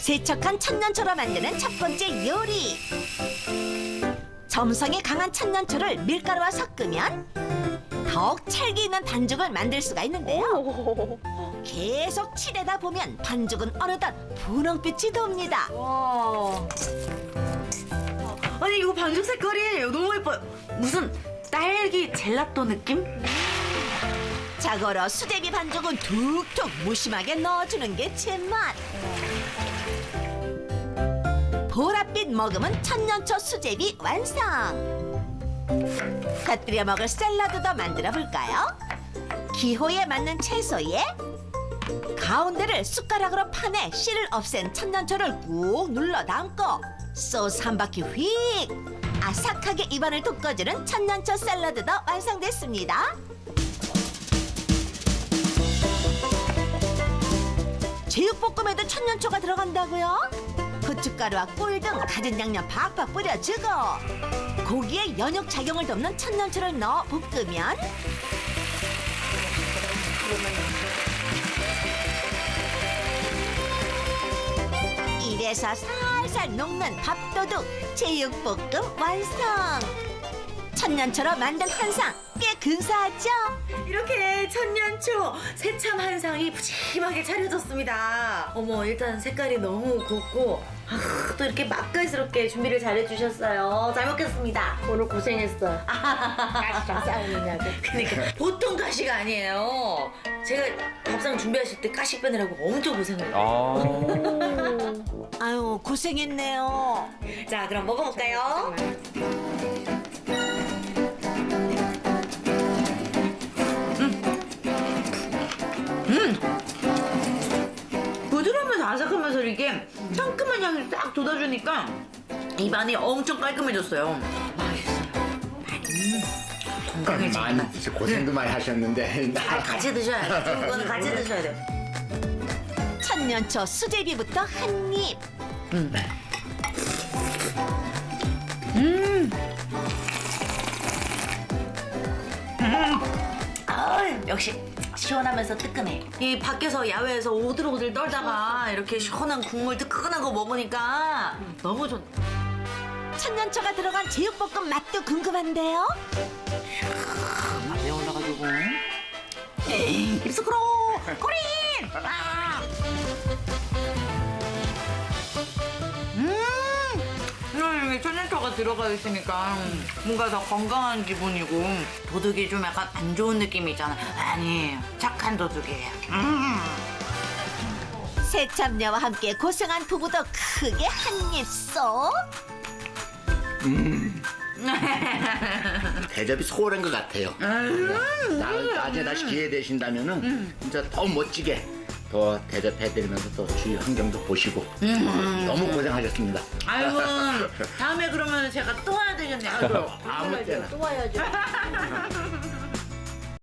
세척한 천년초로 만드는 첫 번째 요리. 점성이 강한 천년초를 밀가루와 섞으면 더욱 찰기 있는 반죽을 만들 수가 있는데요. 계속 치대다 보면 반죽은 어느덧 분홍빛이 돕니다. 와. 아니 이거 반죽 색깔이 너무 예뻐요. 무슨 딸기 젤라또 느낌? 자고로 수제비 반죽은 툭툭 무심하게 넣어주는 게 제 맛. 머금은 천년초 수제비 완성. 곁들여 먹을 샐러드도 만들어 볼까요? 기호에 맞는 채소에 가운데를 숟가락으로 파내 씨를 없앤 천년초를 꾹 눌러 담고 소스 한 바퀴 휙 아삭하게 입안을 돋궈주는 천년초 샐러드도 완성됐습니다. 제육볶음에도 천년초가 들어간다고요? 고춧가루와 꿀등 가진 양념 팍팍 뿌려주고 고기에 연육 작용을 돕는 천년초를 넣어 볶으면 이래서 살살 녹는 밥도둑 제육볶음 완성 천년초로 만든 한상 꽤 근사하죠? 이렇게 천년초 새참 한상이 푸짐하게 차려졌습니다. 어머 일단 색깔이 너무 곱고 아, 또 이렇게 맛깔스럽게 준비를 잘해주셨어요. 잘 먹겠습니다. 오늘 고생했어. 가시랑 싸우느냐고. 그러니까 보통 가시가 아니에요. 제가 밥상 준비하실 때 가시 빼느라고 엄청 고생을 해요. 아, 아유 고생했네요 자 그럼 먹어볼까요? 부드러우면서 아삭하면서 이게 상큼한 향이 싹 돋아주니까 입안이 엄청 깔끔해졌어요. 맛있어요. 음, 건강해지니까. 많이 드시- 고생도 많이 하셨는데 아, 같이 드셔야죠. 이거는 같이 드셔야 돼요. 천년초 수제비부터 한입 아, 역시 시원하면서 뜨끈해. 이 밖에서 야외에서 오들오들 떨다가 이렇게 시원한 국물 뜨끈한 거 먹으니까 너무 좋. 천년초가 들어간 제육볶음 맛도 궁금한데요 맛이 올라가지고. 입스 크로 꼬린. 아. 음, 천연초가 들어가 있으니까 뭔가 더 건강한 기분이고 도둑이 좀 약간 안 좋은 느낌이 있잖아. 아니 착한 도둑이에요. 음. 새참녀와 함께 고생한 부부도 크게 한 입 쏙 대접이 소홀한 것 같아요. 나, 나중에 다시 기회 되신다면은 진짜 더 멋지게 더 대접해드리면서 또 주위 환경도 보시고 너무 고생하셨습니다. 아이고 다음에 그러면 제가 또 와야 되겠네요. 아이고. 아무 때나. 또 와야죠.